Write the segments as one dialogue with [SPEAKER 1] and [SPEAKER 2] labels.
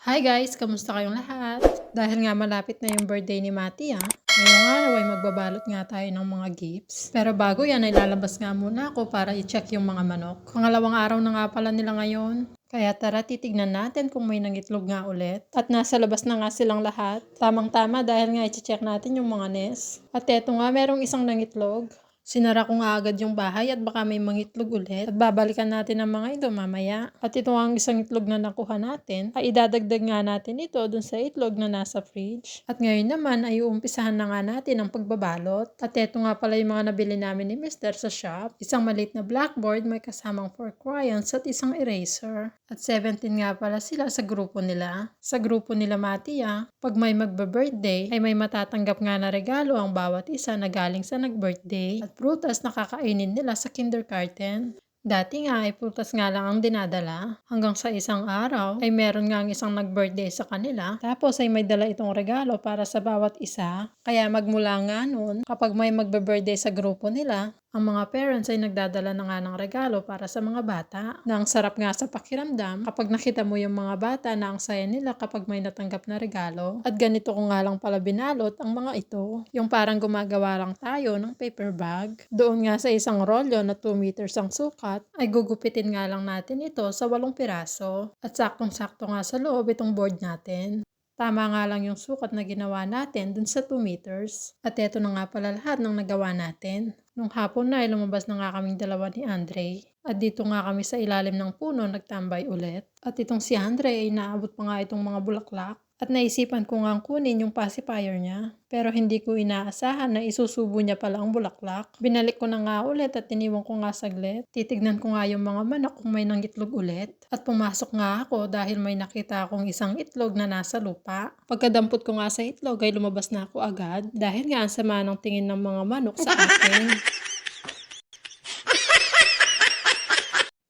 [SPEAKER 1] Hi guys! Kamusta kayong lahat? Dahil nga malapit na yung birthday ni Mati ah. Ngayong araw ay magbabalot nga tayo ng mga gifts. Pero bago yan ay lalabas nga muna ako para i-check yung mga manok. Pangalawang araw na nga pala nila ngayon. Kaya tara titignan natin kung may nangitlog nga ulit. At nasa labas na nga silang lahat. Tamang-tama dahil nga i-check natin yung mga nest. At eto nga merong isang nangitlog. Sinara ko agad yung bahay at baka may mangitlog ulit. At babalikan natin ang mga ito mamaya. At ito ang isang itlog na nakuha natin. Ay idadagdag nga natin ito dun sa itlog na nasa fridge. At ngayon naman ay uumpisahan na nga natin ang pagbabalot. At ito nga pala yung mga nabili namin ni Mr. sa shop. Isang maliit na blackboard may kasamang 4 crayons at isang eraser. At 17 nga pala sila sa grupo nila. Sa grupo nila Mati ah, pag may magba-birthday ay may matatanggap nga na regalo ang bawat isa na galing sa nag-birthday. At prutas na kakainin nila sa kindergarten. Dati nga ay prutas nga lang ang dinadala. Hanggang sa isang araw ay meron nga ang isang nag-birthday sa kanila. Tapos ay may dala itong regalo para sa bawat isa. Kaya magmula nga noon, kapag may magbe-birthday sa grupo nila, ang mga parents ay nagdadala na nga ng regalo para sa mga bata. Na ang sarap nga sa pakiramdam kapag nakita mo yung mga bata na ang saya nila kapag may natanggap na regalo. At ganito ko nga lang pala binalot ang mga ito. Yung parang gumagawa lang tayo ng paper bag. Doon nga sa isang rolyo na 2 meters ang sukat, ay gugupitin nga lang natin ito sa walong piraso. At saktong-sakto nga sa loob itong board natin. Tama nga lang yung sukat na ginawa natin dun sa 2 meters. At eto na nga pala lahat ng nagawa natin. Nung hapon na ay lumabas na nga kaming dalawa ni Andre. At dito nga kami sa ilalim ng puno nagtambay ulit. At itong si Andre ay naabot pa nga itong mga bulaklak. At naisipan ko nga kunin yung pacifier niya. Pero hindi ko inaasahan na isusubo niya pala ang bulaklak. Binalik ko na nga ulit at tiniwan ko nga saglit. Titignan ko nga yung mga manok kung may nangitlog ulit. At pumasok nga ako dahil may nakita akong isang itlog na nasa lupa. Pagkadampot ko nga sa itlog ay lumabas na ako agad dahil nga ang sama ng tingin ng mga manok sa akin.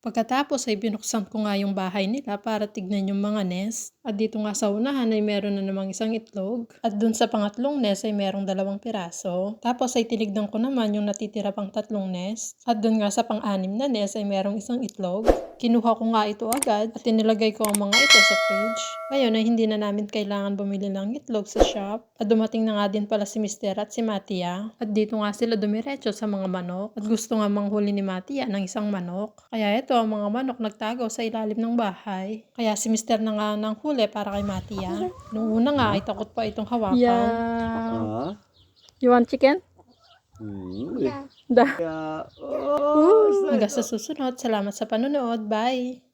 [SPEAKER 1] Pagkatapos ay binuksan ko nga yung bahay nila para tignan yung mga nest. At dito nga sa unahan ay meron na namang isang itlog. At dun sa pangatlong nest ay merong dalawang piraso. Tapos ay tinignan ko naman yung natitira pang tatlong nest. At dun nga sa pang-anim na nest ay merong isang itlog. Kinuha ko nga ito agad at inilagay ko ang mga ito sa fridge. Ngayon ay hindi na namin kailangan bumili ng itlog sa shop. At dumating na nga din pala si Mister at si Matia. At dito nga sila dumiretso sa mga manok. At gusto nga manghuli ni Matia ng isang manok. Kaya ito ang mga manok nagtago sa ilalim ng bahay. Kaya si Mister na nga nang huli para kay Matia. Nung una nga ay takot pa itong hawakan.
[SPEAKER 2] Yeah.
[SPEAKER 3] Ah,
[SPEAKER 1] You want chicken?
[SPEAKER 3] hmm.
[SPEAKER 1] Da.
[SPEAKER 3] Kaya, oh,
[SPEAKER 1] Hanggang sa susunod. Salamat sa panonood. Bye!